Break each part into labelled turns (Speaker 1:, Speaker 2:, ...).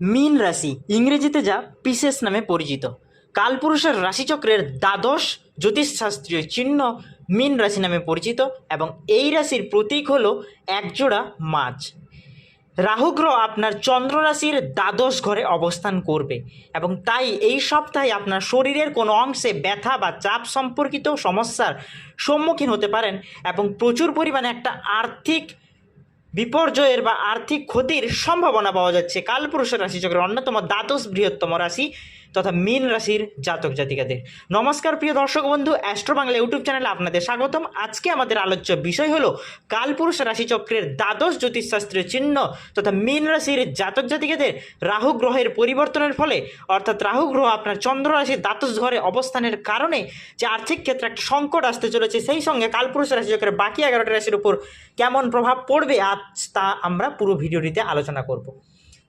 Speaker 1: মীন রাশি, ইংরেজিতে যা পিসেস নামে পরিচিত। কালপুরুষের রাশিচক্রের দ্বাদশ জ্যোতিষশাস্ত্রীয় চিহ্ন মীন রাশি নামে পরিচিত এবং এই রাশির প্রতীক হল একজোড়া মাছ। রাহু গ্রহ আপনার চন্দ্র রাশির দ্বাদশ ঘরে অবস্থান করবে এবং তাই এই সপ্তাহে আপনার শরীরের কোনো অংশে ব্যথা বা চাপ সম্পর্কিত সমস্যার সম্মুখীন হতে পারেন এবং প্রচুর পরিমাণে একটা আর্থিক বিপর্যয়ের বা আর্থিক ক্ষতির সম্ভাবনা পাওয়া যাচ্ছে। কালপুরুষের রাশিচক্রের অন্যতম দ্বাদশ বৃহত্তম রাশি তথা মীন রাশির জাতক জাতিকাদের। নমস্কার প্রিয় দর্শক বন্ধু অ্যাস্ট্রো বাংলা ইউটিউব চ্যানেলে আপনাদের স্বাগতম। আজকে আমাদের আলোচ্য বিষয় হলো কালপুরুষ রাশিচক্রের দ্বাদশ জ্যোতিষশাস্ত্রের চিহ্ন তথা মীন রাশির জাতক জাতিকাদের রাহু গ্রহের পরিবর্তনের ফলে। অর্থাৎ রাহু গ্রহ আপনার চন্দ্র রাশির দ্বাদশ ঘরে অবস্থানের কারণে যে আর্থিক ক্ষেত্রে একটা সংকট আসতে চলেছে, সেই সঙ্গে কালপুরুষ রাশিচক্রের বাকি এগারোটা রাশির উপর কেমন প্রভাব পড়বে আজ তা আমরা পুরো ভিডিওটিতে আলোচনা করব।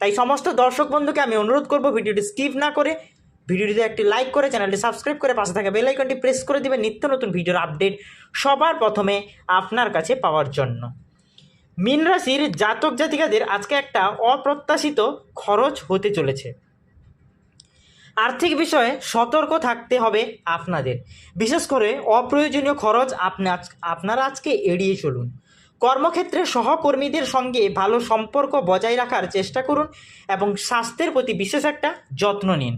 Speaker 1: তাই সমস্ত দর্শক বন্ধুকে আমি অনুরোধ করব ভিডিওটি স্কিপ না করে ভিডিওটিতে একটি লাইক করে চ্যানেলটি সাবস্ক্রাইব করে পাশে থাকা বেল আইকনটি প্রেস করে দিবেন নিত্য নতুন ভিডিওর আপডেট সবার প্রথমে আপনার কাছে পাওয়ার জন্য। মীন রাশির জাতক জাতিকাদের আজকে একটা অপ্রত্যাশিত খরচ হতে চলেছে। আর্থিক বিষয়ে সতর্ক থাকতে হবে আপনাদের। বিশেষ করে অপ্রয়োজনীয় খরচ আপনার আপনারা আজকে এড়িয়ে চলুন। কর্মক্ষেত্রে সহকর্মীদের সঙ্গে ভালো সম্পর্ক বজায় রাখার চেষ্টা করুন এবং স্বাস্থ্যের প্রতি বিশেষ একটা যত্ন নিন।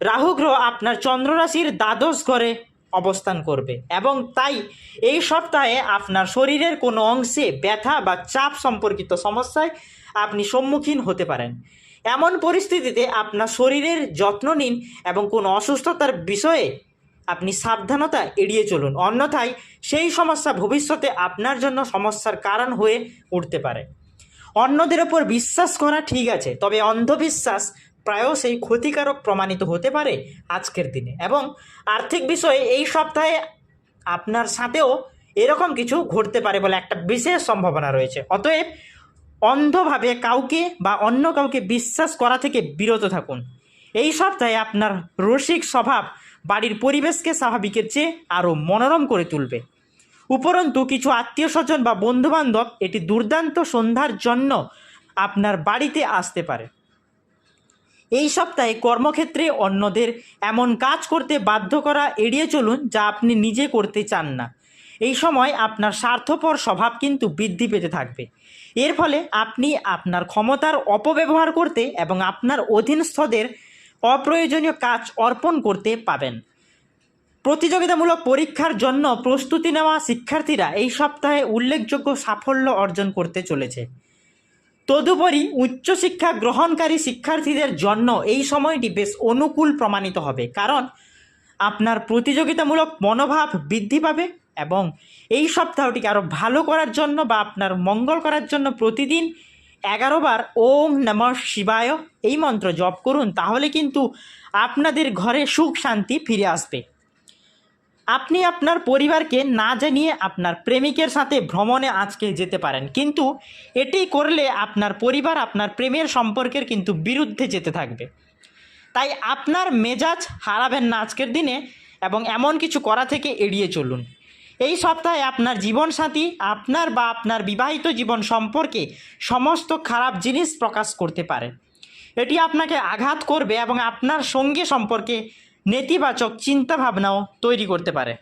Speaker 1: রাহু গ্রহ আপনার চন্দ্র রাশির দ্বাদশ ঘরে অবস্থান করবে এবং তাই এই সপ্তাহে আপনার শরীরের কোনো অংশে ব্যথা বা চাপ সম্পর্কিত সমস্যায় আপনি সম্মুখীন হতে পারেন। এমন পরিস্থিতিতে আপনার শরীরের যত্ন নিন এবং কোনো অসুস্থতার বিষয়ে আপনি সাবধানতা এড়িয়ে চলুন। অন্যথায় সেই সমস্যা ভবিষ্যতে আপনার জন্য সমস্যার কারণ হয়ে উঠতে পারে। অন্যদের ওপর বিশ্বাস করা ঠিক আছে, তবে অন্ধবিশ্বাস প্রায়ও সেই ক্ষতিকারক প্রমাণিত হতে পারে আজকের দিনে। এবং আর্থিক বিষয়ে এই সপ্তাহে আপনার সাথেও এরকম কিছু ঘটতে পারে বলে একটা বিশেষ সম্ভাবনা রয়েছে। অতএব অন্ধভাবে কাউকে বা অন্য কাউকে বিশ্বাস করা থেকে বিরত থাকুন। এই সপ্তাহে আপনার রসিক স্বভাব বাড়ির পরিবেশকে স্বাভাবিকের চেয়ে আরও মনোরম করে তুলবে। উপরন্তু কিছু আত্মীয় স্বজন বা বন্ধুবান্ধব এটি দুর্দান্ত সন্ধ্যার জন্য আপনার বাড়িতে আসতে পারে। এই সপ্তাহে কর্মক্ষেত্রে অন্যদের এমন কাজ করতে বাধ্য করা এড়িয়ে চলুন যা আপনি নিজে করতে চান না। এই সময় আপনার স্বার্থপর স্বভাব কিন্তু বৃদ্ধি পেতে থাকবে। এর ফলে আপনি আপনার ক্ষমতার অপব্যবহার করতে এবং আপনার অধীনস্থদের অপ্রয়োজনীয় কাজ অর্পণ করতে পাবেন। প্রতিযোগিতামূলক পরীক্ষার জন্য প্রস্তুতি নেওয়া শিক্ষার্থীরা এই সপ্তাহে উল্লেখযোগ্য সাফল্য অর্জন করতে চলেছে। তদুপরি উচ্চশিক্ষা গ্রহণকারী শিক্ষার্থীদের জন্য এই সময়টি বেশ অনুকূল প্রমাণিত হবে, কারণ আপনার প্রতিযোগিতামূলক মনোভাব বৃদ্ধি পাবে এবং এই সপ্তাহটিকে আরও ভালো করার জন্য বা আপনার মঙ্গল করার জন্য প্রতিদিন এগারো বার ওম নম শিবায় এই মন্ত্র জপ করুন, তাহলে কিন্তু আপনাদের ঘরে সুখ শান্তি ফিরে আসবে। আপনি আপনার পরিবারকে না জানিয়ে আপনার প্রেমিকের সাথে ভ্রমণে আজকে যেতে পারেন। কিন্তু এটি করলে আপনার পরিবার আপনার প্রেমের সম্পর্কের কিন্তু বিরুদ্ধে যেতে থাকবে। তাই আপনার মেজাজ হারাবেন না আজকের দিনে এবং এমন কিছু করা থেকে এড়িয়ে চলুন। এই সপ্তাহে আপনার জীবনসাথী, আপনার বা আপনার বিবাহিত জীবন সম্পর্কে সমস্ত খারাপ জিনিস প্রকাশ করতে পারে। এটি আপনাকে আঘাত করবে এবং আপনার সঙ্গে সম্পর্কে নেতিবাচক চিন্তাভাবনাও তৈরি করতে পারে।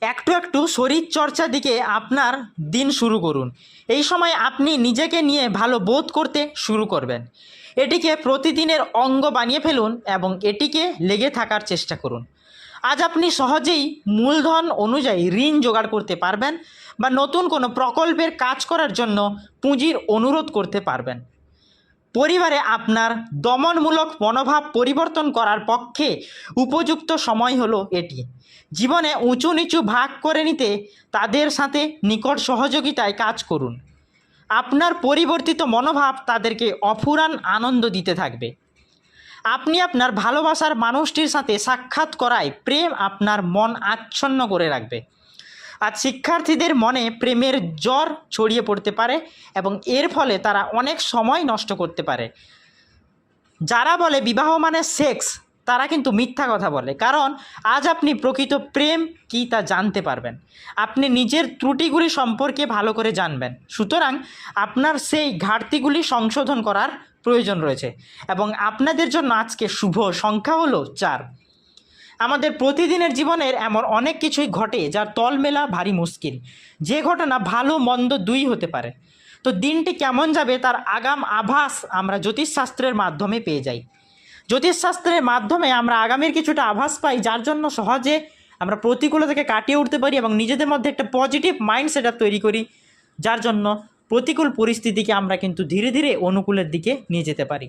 Speaker 1: একটু একটু শরীর চর্চার দিকে আপনার দিন শুরু করুন। এই সময় আপনি নিজেকে নিয়ে ভালো বোধ করতে শুরু করবেন। এটিকে প্রতিদিনের অঙ্গ বানিয়ে ফেলুন এবং এটিকে লেগে থাকার চেষ্টা করুন। আজ আপনি সহজেই মূলধন অনুযায়ী ঋণ জোগাড় করতে পারবেন বা নতুন কোনো প্রকল্পের কাজ করার জন্য পুঁজির অনুরোধ করতে পারবেন। পরিবারে আপনার দমনমূলক মনোভাব পরিবর্তন করার পক্ষে উপযুক্ত সময় হলো এটি। জীবনে উঁচু নিচু ভাগ করে নিতে তাদের সাথে নিকট সহযোগিতায় কাজ করুন। আপনার পরিবর্তিত মনোভাব তাদেরকে অফুরান আনন্দ দিতে থাকবে। আপনি আপনার ভালোবাসার মানুষটির সাথে সাক্ষাৎ করায় প্রেম আপনার মন আচ্ছন্ন করে রাখবে। আজ শিক্ষার্থীদের মনে প্রেমের জ্বর ছড়িয়ে পড়তে পারে এবং এর ফলে তারা অনেক সময় নষ্ট করতে পারে। যারা বলে বিবাহ মানে সেক্স, তারা কিন্তু মিথ্যা কথা বলে। কারণ আজ আপনি প্রকৃত প্রেম কী তা জানতে পারবেন। আপনি নিজের ত্রুটিগুলি সম্পর্কে ভালো করে জানবেন। সুতরাং আপনার সেই ঘাটতিগুলি সংশোধন করার প্রয়োজন রয়েছে এবং আপনাদের জন্য আজকে শুভ সংখ্যা হলো চার। আমাদের প্রতিদিনের জীবনের এমন অনেক কিছুই ঘটে যার তল মেলা ভারী মুশকিল। যে ঘটনা ভালো, মন্দ দুই হতে পারে। তো দিনটি কেমন যাবে তার আগাম আভাস আমরা জ্যোতিষশাস্ত্রের মাধ্যমে পেয়ে যাই। জ্যোতিষশাস্ত্রের মাধ্যমে আমরা আগামীর কিছুটা আভাস পাই, যার জন্য সহজে আমরা প্রতিকূলতাকে কাটিয়ে উঠতে পারি এবং নিজেদের মধ্যে একটা পজিটিভ মাইন্ড সেট তৈরি করি, যার জন্য প্রতিকূল পরিস্থিতিকে আমরা কিন্তু ধীরে ধীরে অনুকূলের দিকে নিয়ে যেতে পারি।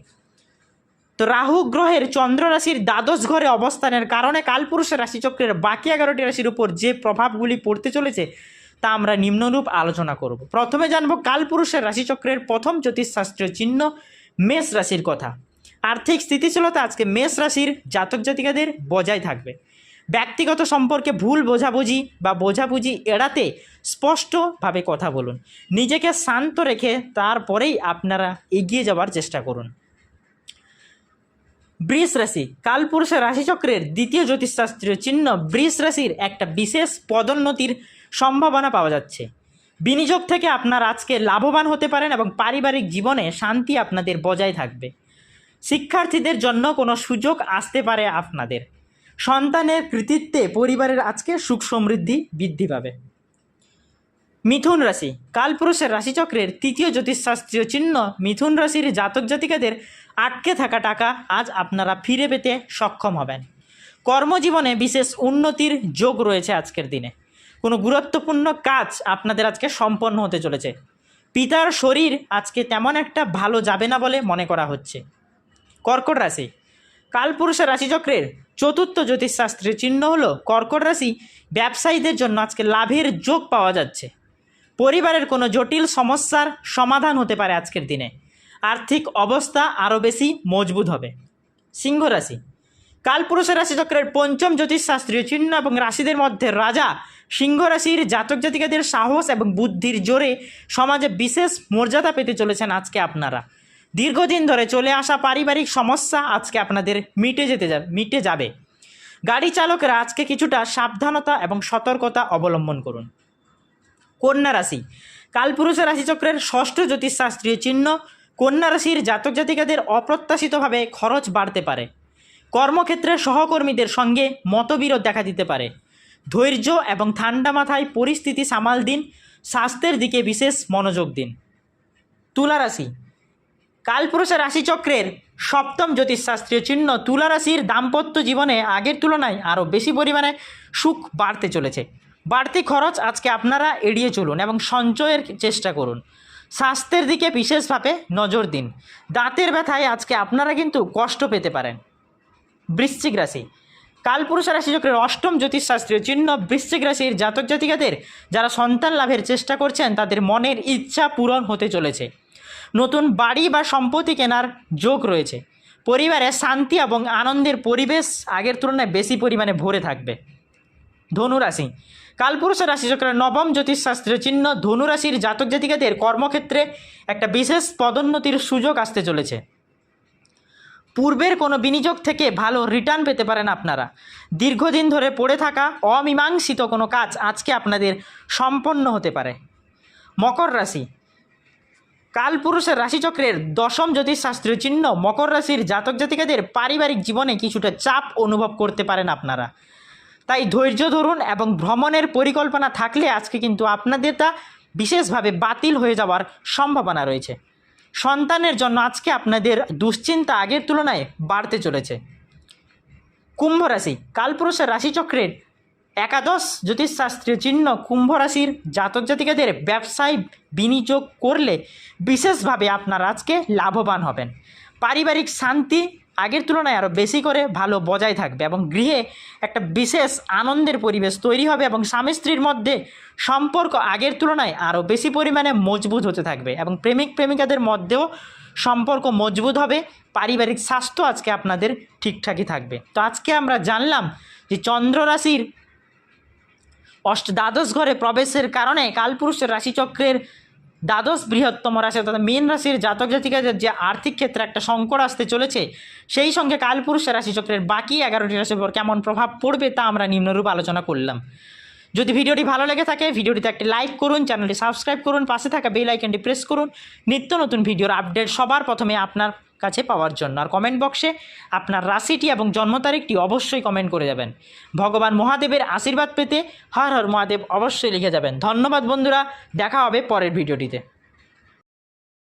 Speaker 1: তো রাহু গ্রহের চন্দ্র রাশির দ্বাদশ ঘরে অবস্থানের কারণে কালপুরুষের রাশিচক্রের বাকি এগারোটি রাশির উপর যে প্রভাবগুলি পড়তে চলেছে, তা আমরা নিম্নরূপ আলোচনা করব। প্রথমে জানব কালপুরুষের রাশিচক্রের প্রথম জ্যোতিষশাস্ত্রীয় চিহ্ন, মেষ রাশির কথা। আর্থিক স্থিতিশীলতা আজকে মেষ রাশির জাতক জাতিকাদের বজায় থাকবে। ব্যক্তিগত সম্পর্কে ভুল বোঝাবুঝি বা বোঝাবুঝি এড়াতে স্পষ্টভাবে কথা বলুন। নিজেকে শান্ত রেখে তারপরেই আপনারা এগিয়ে যাওয়ার চেষ্টা করুন। বৃষ রাশি কালপুরুষের রাশিচক্রের দ্বিতীয় জ্যোতিষশাস্ত্রীয় চিহ্ন বৃষ রাশির একটা বিশেষ পদোন্নতির সম্ভাবনা পাওয়া যাচ্ছে। বিনিয়োগ থেকে আপনার আজকে লাভবান হতে পারেন এবং পারিবারিক জীবনে শান্তি আপনাদের বজায় থাকবে। শিক্ষার্থীদের জন্য কোনো সুযোগ আসতে পারে আপনাদের। সন্তানের কৃতিত্বে পরিবারের আজকে সুখ সমৃদ্ধি বৃদ্ধি পাবে। মিথুন রাশি। কালপুরুষের রাশিচক্রের তৃতীয় জ্যোতিষশাস্ত্রীয় চিহ্ন মিথুন রাশির জাতক জাতিকাদের আটকে থাকা টাকা আজ আপনারা ফিরে পেতে সক্ষম হবেন। কর্মজীবনে বিশেষ উন্নতির যোগ রয়েছে আজকের দিনে। কোনো গুরুত্বপূর্ণ কাজ আপনাদের আজকে সম্পন্ন হতে চলেছে। পিতার শরীর আজকে তেমন একটা ভালো যাবে না বলে মনে করা হচ্ছে। কর্কট রাশি। কালপুরুষের রাশিচক্রের চতুর্থ জ্যোতিষশাস্ত্রের চিহ্ন হলো কর্কট রাশি ব্যবসায়ীদের জন্য আজকে লাভের যোগ পাওয়া যাচ্ছে। পরিবারের কোনো জটিল সমস্যার সমাধান হতে পারে আজকের দিনে। আর্থিক অবস্থা আরও বেশি মজবুত হবে। সিংহ রাশি। কালপুরুষের রাশিচক্রের পঞ্চম জ্যোতিষশাস্ত্রীয় চিহ্ন এবং রাশিদের মধ্যে রাজা সিংহ রাশির জাতক জাতিকাদের সাহস এবং বুদ্ধির জোরে সমাজে বিশেষ মর্যাদা পেতে চলেছেন আজকে আপনারা। দীর্ঘদিন ধরে চলে আসা পারিবারিক সমস্যা আজকে আপনাদের মিটে যেতে যাবে মিটে যাবে। গাড়ি চালকেরা আজকে কিছুটা সাবধানতা এবং সতর্কতা অবলম্বন করুন। কন্যা রাশি। কালপুরুষের রাশিচক্রের ষষ্ঠ জ্যোতিষশাস্ত্রীয় চিহ্ন, কন্যা রাশির জাতক জাতিকাদের অপ্রত্যাশিতভাবে খরচ বাড়তে পারে। কর্মক্ষেত্রে সহকর্মীদের সঙ্গে মতবিরোধ দেখা দিতে পারে। ধৈর্য এবং ঠান্ডা মাথায় পরিস্থিতি সামাল দিন, স্বাস্থ্যের দিকে বিশেষ মনোযোগ দিন। তুলা রাশি। কালপুরুষের রাশিচক্রের সপ্তম জ্যোতিষশাস্ত্রীয় চিহ্ন তুলা রাশির দাম্পত্য জীবনে আগের তুলনায় আরও বেশি পরিমাণে সুখ বাড়তে চলেছে। বাড়তি খরচ আজকে আপনারা এড়িয়ে চলুন এবং সঞ্চয়ের চেষ্টা করুন। স্বাস্থ্যের দিকে বিশেষভাবে নজর দিন। দাঁতের ব্যথায় আজকে আপনারা কিন্তু কষ্ট পেতে পারেন। বৃশ্চিক রাশি। কালপুরুষ রাশিচক্রের অষ্টম জ্যোতিষশাস্ত্রীয় চিহ্ন বৃশ্চিক রাশির জাতক জাতিকাদের যারা সন্তান লাভের চেষ্টা করছেন, তাদের মনের ইচ্ছা পূরণ হতে চলেছে। নতুন বাড়ি বা সম্পত্তি কেনার যোগ রয়েছে। পরিবারে শান্তি এবং আনন্দের পরিবেশ আগের তুলনায় বেশি পরিমাণে ভরে থাকবে। ধনুরাশি। কালপুরুষের রাশিচক্রের নবম জ্যোতিষশাস্ত্রের চিহ্ন ধনুরাশির জাতক জাতিকাদের কর্মক্ষেত্রে একটা বিশেষ পদোন্নতির সুযোগ আসতে চলেছে। পূর্বের কোনো বিনিয়োগ থেকে ভালো রিটার্ন পেতে পারেন আপনারা। দীর্ঘদিন ধরে পড়ে থাকা অমীমাংসিত কোনো কাজ আজকে আপনাদের সম্পন্ন হতে পারে। মকর রাশি। কালপুরুষের রাশিচক্রের দশম জ্যোতিষশাস্ত্রীয় চিহ্ন মকর রাশির জাতক জাতিকাদের পারিবারিক জীবনে কিছুটা চাপ অনুভব করতে পারেন আপনারা। তাই ধৈর্য ধরুন এবং ভ্রমণের পরিকল্পনা থাকলে আজকে কিন্তু আপনাদের তা বিশেষভাবে বাতিল হয়ে যাওয়ার সম্ভাবনা রয়েছে। সন্তানের জন্য আজকে আপনাদের দুশ্চিন্তা আগের তুলনায় বাড়তে চলেছে। কুম্ভ রাশি, কালপুরুষের রাশিচক্রের একাদশ জ্যোতিষশাস্ত্রীয় চিহ্ন কুম্ভ রাশির জাতক জাতিকাদের ব্যবসায় বিনিয়োগ করলে বিশেষভাবে আপনারা আজকে লাভবান হবেন। পারিবারিক শান্তি আগের তুলনায় আরও বেশি করে ভালো বজায় থাকবে এবং গৃহে একটা বিশেষ আনন্দের পরিবেশ তৈরি হবে এবং স্বামী স্ত্রীর মধ্যে সম্পর্ক আগের তুলনায় আরও বেশি পরিমাণে মজবুত হতে থাকবে এবং প্রেমিক প্রেমিকাদের মধ্যেও সম্পর্ক মজবুত হবে, পারিবারিক স্বাস্থ্য আজকে আপনাদের ঠিকঠাকই থাকবে। তো আজকে আমরা জানলাম যে চন্দ্ররাশির অষ্ট দ্বাদশ ঘরে প্রবেশের কারণে কালপুরুষের রাশিচক্রের দ্বাদশ বৃহত্তম রাশি, অর্থাৎ মীন রাশির জাতক জাতিকাদের যে আর্থিক ক্ষেত্রে একটা সংকট আসতে চলেছে, সেই সঙ্গে কালপুরুষের রাশিচক্রের বাকি এগারোটি রাশির উপর কেমন প্রভাব পড়বে তা আমরা নিম্নরূপ আলোচনা করলাম। যদি ভিডিওটি ভালো লেগে থাকে, ভিডিওটিতে একটি লাইক করুন, চ্যানেলটি সাবস্ক্রাইব করুন, পাশে থাকা বেল আইকনটি প্রেস করুন। নিত্য নতুন ভিডিওর আপডেট সবার প্রথমে আপনার কাছে পাওয়ার জন্য। আর কমেন্ট বক্সে আপনার রাশিটি এবং জন্ম তারিখটি অবশ্যই কমেন্ট করে যাবেন। ভগবান মহাদেবের আশীর্বাদ পেতে হর হর মহাদেব অবশ্যই লিখে যাবেন। ধন্যবাদ বন্ধুরা, দেখা হবে পরের ভিডিওটিতে